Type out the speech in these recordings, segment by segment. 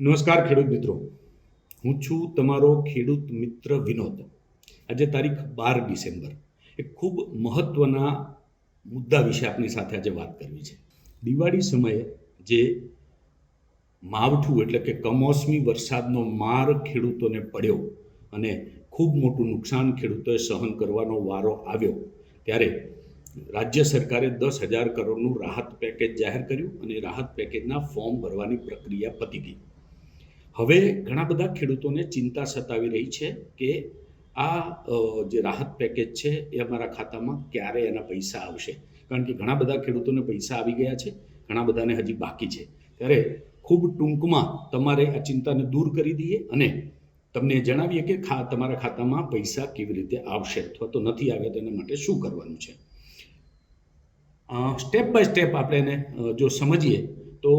નમસ્કાર ખેડૂત મિત્રો. હું છું તમારો ખેડૂત મિત્ર વિનોદ. આજે તારીખ બાર ડિસેમ્બર. એક ખૂબ મહત્ત્વના મુદ્દા વિશે આપની સાથે આજે વાત કરવી છે. દિવાળી સમયે જે માવઠું એટલે કે કમોસમી વરસાદનો માર ખેડૂતોને પડ્યો અને ખૂબ મોટું નુકસાન ખેડૂતોએ સહન કરવાનો વારો આવ્યો, ત્યારે રાજ્ય સરકારે દસ હજાર કરોડનું રાહત પેકેજ જાહેર કર્યું અને રાહત પેકેજના ફોર્મ ભરવાની પ્રક્રિયા પતી ગઈ. હવે ઘણા બધા ખેડૂતોને ચિંતા સતાવી રહી છે કે આ જે રાહત પેકેજ છે એ અમારા ખાતામાં ક્યારે એના પૈસા આવશે. કારણ કે ઘણા બધા ખેડૂતોને પૈસા આવી ગયા છે, ઘણા બધાને હજી બાકી છે. ત્યારે ખૂબ ટૂંકમાં તમારે આ ચિંતાને દૂર કરી દઈએ અને તમને જણાવીએ કે ખા, તમારા ખાતામાં પૈસા કેવી રીતે આવશે અથવા તો નથી આવ્યા તેના માટે શું કરવાનું છે. સ્ટેપ બાય સ્ટેપ આપણે એને જો સમજીએ તો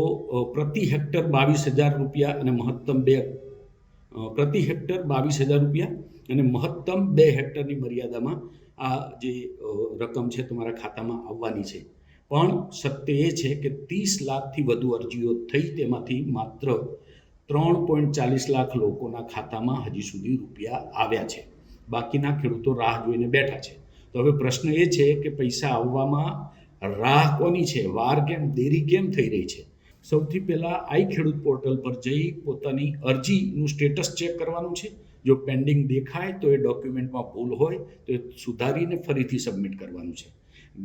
પ્રતિ હેક્ટર બાવીસ હજાર રૂપિયા અને મહત્તમ બે પ્રતિ હેક્ટર બાવીસ હજાર રૂપિયા અને મહત્તમ બે હેક્ટરની મર્યાદામાં આ જે રકમ છે તમારા ખાતામાં આવવાની છે. પણ સત્ય એ છે કે ત્રીસ લાખથી વધુ અરજીઓ થઈ તેમાંથી માત્ર ત્રણ પોઈન્ટ ચાલીસ લાખ લોકોના ખાતામાં હજી સુધી રૂપિયા આવ્યા છે. બાકીના ખેડૂતો રાહ જોઈને બેઠા છે. તો હવે પ્રશ્ન એ છે કે પૈસા આવવામાં રાહ કોની છે? વાર કેમ? દેરી કેમ થઈ રહી છે? સૌથી પહેલાં આઈ ખેડૂત પોર્ટલ પર જઈ પોતાની અરજીનું સ્ટેટસ ચેક કરવાનું છે. જો પેન્ડિંગ દેખાય તો એ ડોક્યુમેન્ટમાં ભૂલ હોય તો એ સુધારીને ફરીથી સબમિટ કરવાનું છે.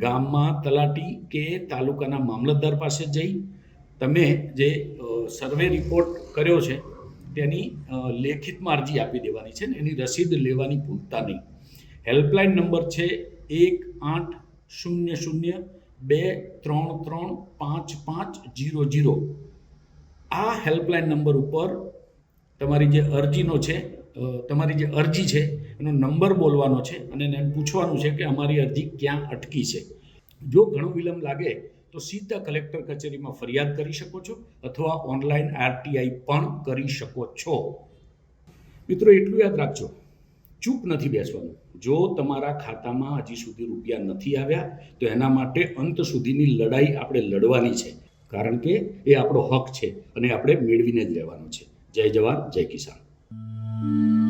ગામમાં તલાટી કે તાલુકાના મામલતદાર પાસે જઈ તમે જે સર્વે રિપોર્ટ કર્યો છે તેની લેખિતમાં અરજી આપી દેવાની છે ને એની રસીદ લેવાની ભૂલતા નહીં. હેલ્પલાઇન નંબર છે એક આઠ શૂન્ય શૂન્ય બે ત્રણ ત્રણ પાંચ પાંચ જીરો જીરો. આ હેલ્પલાઇન નંબર ઉપર તમારી જે અરજીનો છે તમારી જે અરજી છે, એનો નંબર બોલવાનો છે અને એને પૂછવાનું છે કે અમારી અરજી ક્યાં અટકી છે. જો ઘણો વિલંબ લાગે તો સીધા કલેક્ટર કચેરીમાં ફરિયાદ કરી શકો છો અથવા ઓનલાઈન આરટીઆઈ પણ કરી શકો છો. મિત્રો, એટલું યાદ રાખજો. ચૂપ નથી બેસવાનું. જો તમારા ખાતામાં હજી સુધી રૂપિયા નથી આવ્યા, તો એના માટે અંત સુધીની લડાઈ આપણે લડવાની છે. કારણ કે એ આપણો હક છે અને આપણે મેળવીને જ રહેવાનો છે. જય જવાન, જય કિસાન.